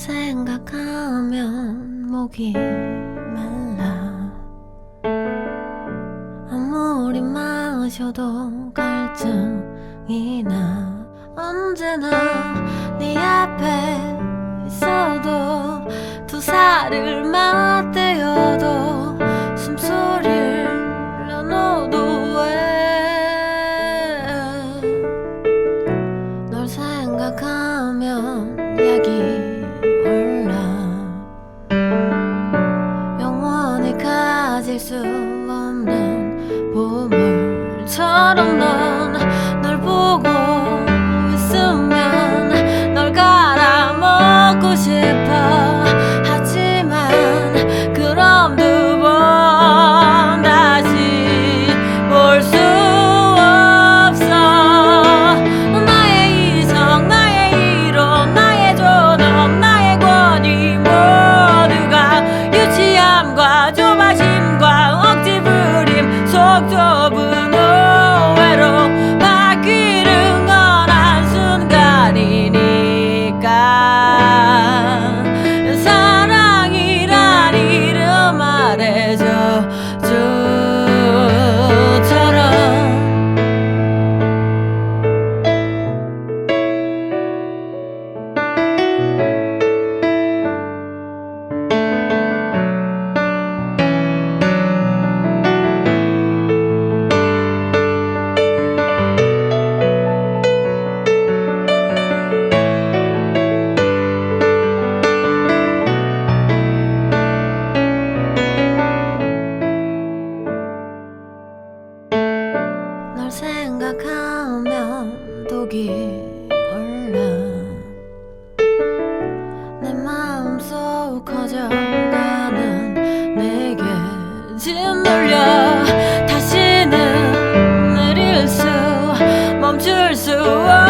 생각하면 목이 말라. 아무리 마셔도 갈증이 나. 언제나 네 앞에 있어도 두 살을 맞 I don't know. 가면 독이 올라 내 마음속 커져가는 내게 짓눌려. 다시는 내릴 수 멈출 수 없